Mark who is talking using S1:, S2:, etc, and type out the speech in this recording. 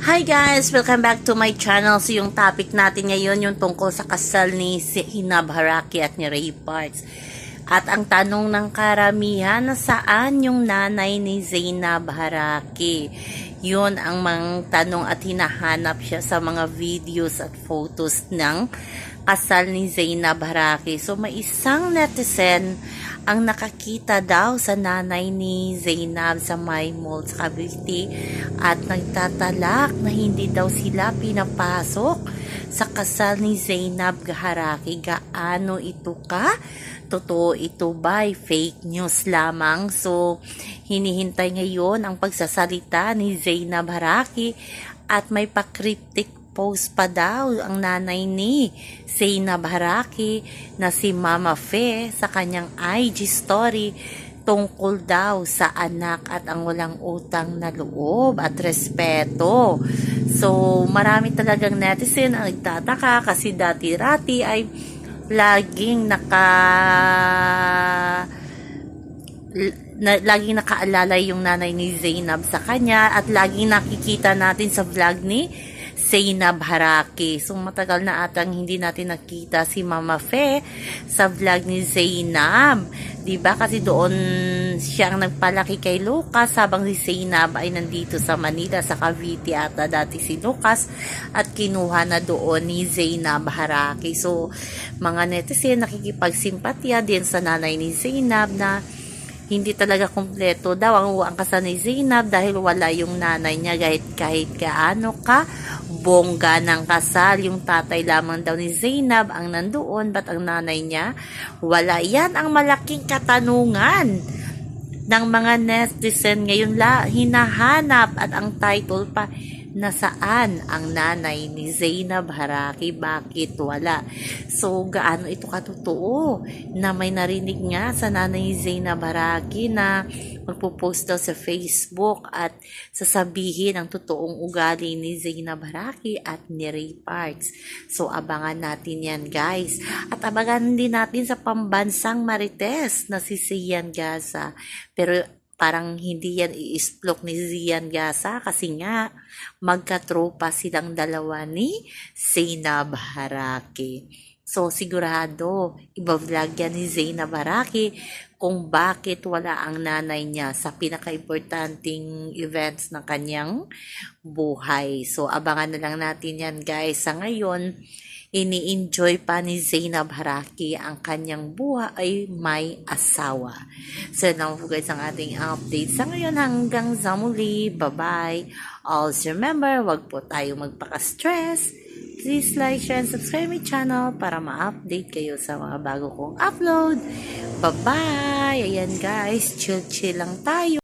S1: Hi guys! Welcome back to my channel. So yung topic natin ngayon yung tungkol sa kasal ni si Hinab Haraki at ni Ray Parks. At ang tanong ng karamihan na saan yung nanay ni Zainab Haraki? Yun ang mga tanong at hinahanap siya sa mga videos at photos ng kasal ni Zainab Haraki. So may isang netizen ang nakakita daw sa nanay ni Zainab sa My Mall sa Cavite at nagtatalak na hindi daw sila pinapasok sa kasal ni Zainab Haraki. Gaano ito ka? Totoo ito ba? Fake news lamang. So, hinihintay ngayon ang pagsasalita ni Zainab Haraki at may pa-cryptic post pa daw ang nanay ni Zainab Haraki na si Mama Fe sa kanyang IG story tungkol daw sa anak at ang walang utang na loob at respeto. So, marami talagang netizen ang nagtataka kasi dati-rati ay laging naka na, laging nakaalala yung nanay ni Zainab sa kanya at laging nakikita natin sa vlog ni Zainab Haraki. So matagal na atang hindi natin nakita si Mama Fe sa vlog ni Zainab. 'Di ba? Kasi doon siya ang nagpalaki kay Lucas habang si Zainab ay nandito sa Manila sa Cavite ata dati si Lucas at kinuha na doon ni Zainab Haraki. So mga netizen nakikipagsimpatya din sa nanay ni Zainab na hindi talaga kumpleto. Daw ang ang kasal ni Zainab dahil wala yung nanay niya kahit kahit gaano ka bongga ng kasal. Yung tatay lamang daw ni Zainab ang nandoon bat ang nanay niya wala. Yan ang malaking katanungan ng mga netizen. Ngayon la hinahanap at ang title pa nasaan ang nanay ni Zainab Haraki? Bakit wala? So, gaano ito katotoo na may narinig nga sa nanay ni Zainab Haraki na magpo-post daw sa Facebook at sasabihin ang totoong ugali ni Zainab Haraki at ni Ray Parks. So, abangan natin yan guys. At abangan din natin sa pambansang Marites na si Sian Gaza. Pero parang hindi yan i-splok ni Zian Gasa kasi nga magkatropa silang dalawa ni Zainab Haraki. So sigurado, iba-vlog yan ni Zainab Haraki kung bakit wala ang nanay niya sa pinaka-importanting events ng kanyang buhay. So abangan na lang natin yan guys. Sa ngayon, ini-enjoy pa ni Zainab Haraki ang kanyang buhay ay may asawa. So, lang po guys ang ating update sa ngayon hanggang sa muli. Bye-bye. Also remember, wag po tayo magpaka-stress. Please like, share, and subscribe my channel para ma-update kayo sa mga bago kong upload. Bye-bye! Ayan guys, chill-chill lang tayo.